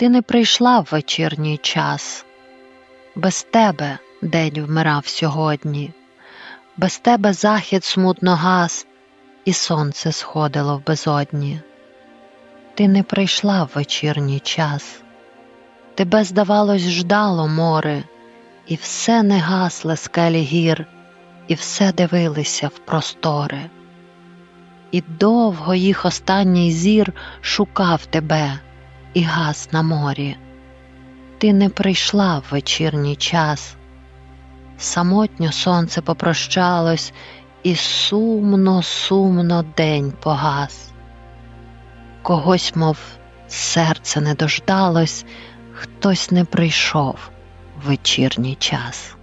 Ти не прийшла в вечірній час, без тебе день вмирав сьогодні, без тебе захід смутно гас, і сонце сходило в безодні. Ти не прийшла в вечірній час, тебе, здавалось, ждало море, і все не гасле скелі гір, і все дивилися в простори. І довго їх останній зір шукав тебе і гас на морі. Ти не прийшла в вечірній час. Самотньо сонце попрощалось, і сумно, сумно день погас. Когось, мов серце не дождалось, хтось не прийшов в вечірній час.